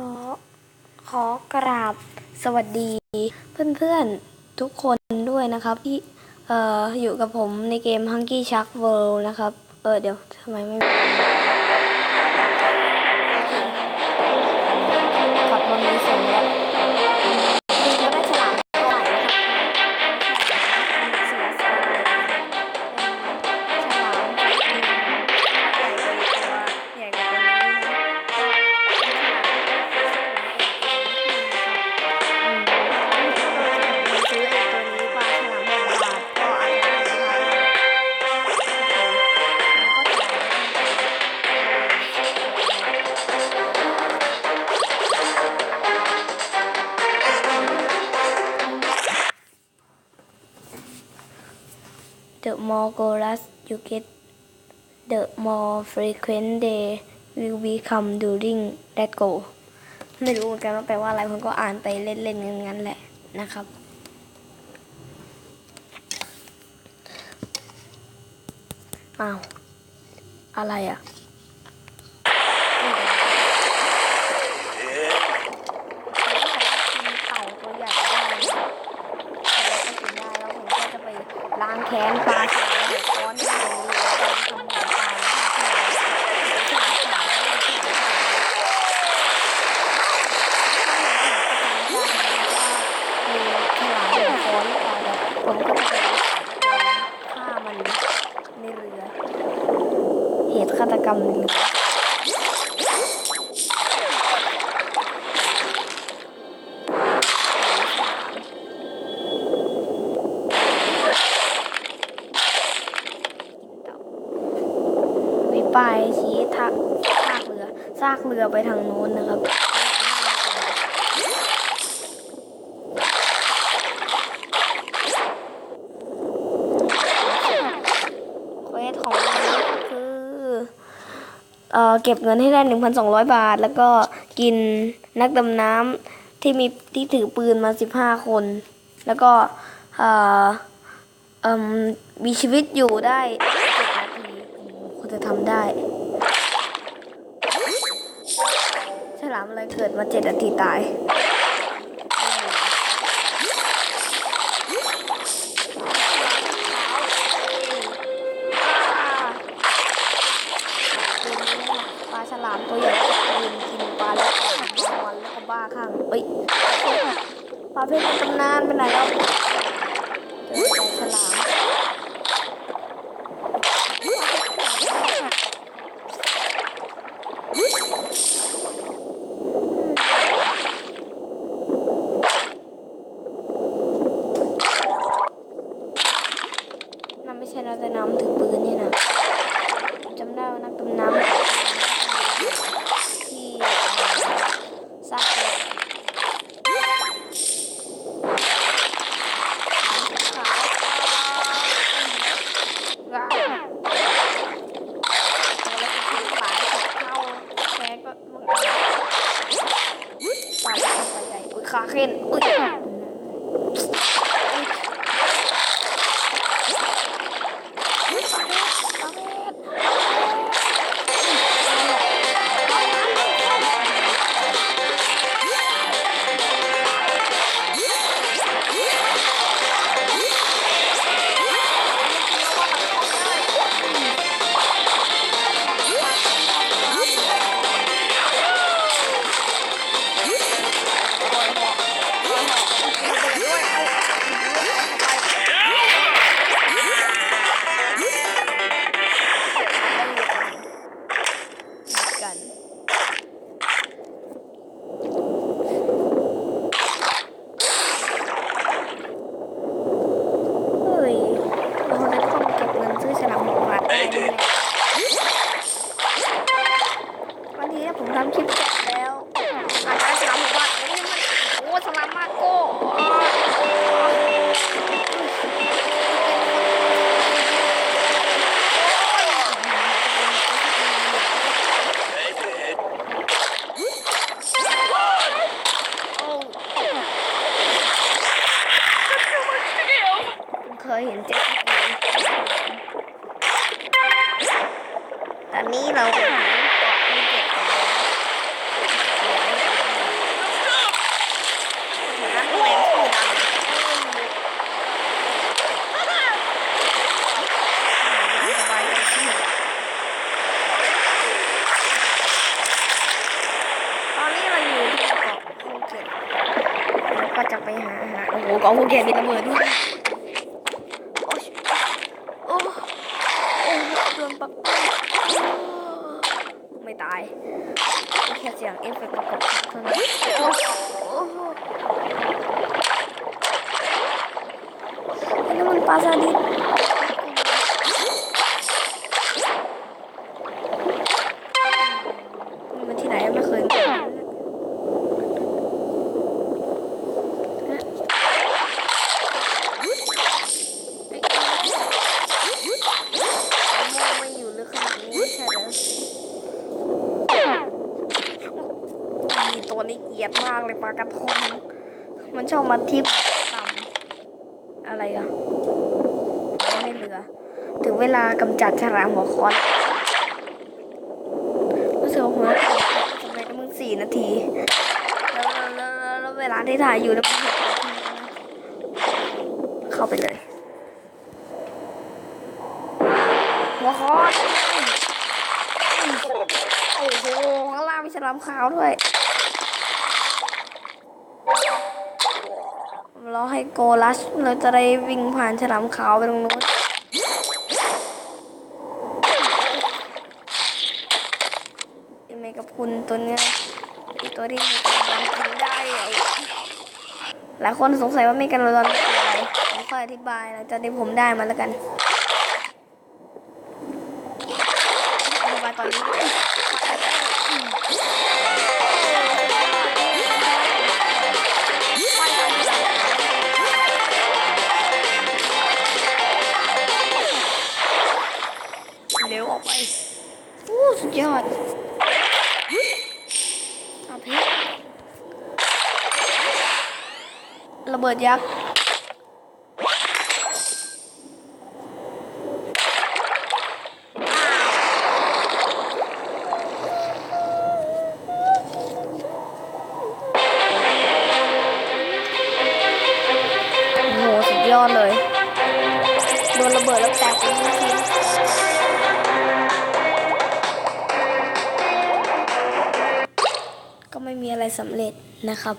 ขอขอกราบสวัสดีเพื่อนๆทุกคนด้วยนะครับที่เอ่ออยู่กับผมในเกม Hunky Shark World นะครับ เออเดี๋ยวทำไมไม่ขับรถนี้เสร็จแล้ว more goals you get the more frequent they will become during that go ไม่รู้เหมือนกันว่าแปลว่าอะไรผมก็อ่านไปเล่นๆงั้นๆแหละนะครับ อ้าว อะไรอะ กินเต่าตัวใหญ่ได้นะครับแล้วก็กินได้แล้วผมก็จะไปล้างแค้นปลาฉลามหัวค้อนที่โรงเรียนแล้วก็ทำหมูปลานะครับฉลามฉลามฉลามฉลามฉลามมีฉลามหัวค้อนหรือเปล่าแต่ผมก็จะไปฆ่ามันในเรือ เหตุฆาต กำลังไปชี้ทักซากเรือซากเรือไปทางโน้นนะครับ เควสของวันนี้ก็คือ เอ่อเก็บเงินให้ได้ 1,200 บาท แล้วก็กินนักดำน้ำที่มีที่ถือปืนมา 15 คน แล้วก็เอ่อมมีชีวิตอยู่ได้7นาทีคุณจะทำได้ฉลามอะไรเกิดมา7นาทีตาย ปลาเพชรในตำนานไปไหนแล้วเจอปลาฉลามนั่นไม่ใช่นักดำน้ำถือปืนนี่นะ ตอนนี้เราหาเกาะที่เจ็ดแล้วจตอนนี้เราอยู่ที่เกาะภูเก็ตแล้วก็จะไปหาหาโอ้โหเกาะภูเก็ตมีระเบิดด้วย ปั๊บไม่ตายแค่เสียงเอฟเฟกต์ประกอบเท่านั้นนี่มันปลาซาดิสนี่มันที่ไหนไม่เคยมา ไม่อยู่ลึกขนาดนี้ใช่ไหมมี ตัวนี้เกลียดมากเลยปลากระทงมันชอบมาทิพต่ำอะไรอะไม่เหลือ ถึงเวลากำจัดฉลามหัวคอนรู้สึกว่าหัวทำไมก็มึงสี่นาที แล้วแล้วแล้วเวลาที่ถ่ายอยู่แล้วมันหกนาทีแล้วนะเข้าไปเลย หัวคอนโอ้โหข้างล่างมีฉลามขาวด้วย รอให้โกลัชเราจะได้วิ่งผ่านฉลามขาวไปตรงนู้นไอ้เมกับคุณตัวเนี้ยตัวที่มีกำลังกินได้อหลายคนสงสัยว่าเมกันรอนคืออะไรผมค่อยอธิบายหลังจากที่ผมได้มาแล้วกันอธิบายตอนนี้ ระเบิดยักษ์โหสุดยอดเลย โดนระเบิดแล้วแตกเป็นชิ้นก็ไม่มีอะไรสำเร็จนะครับ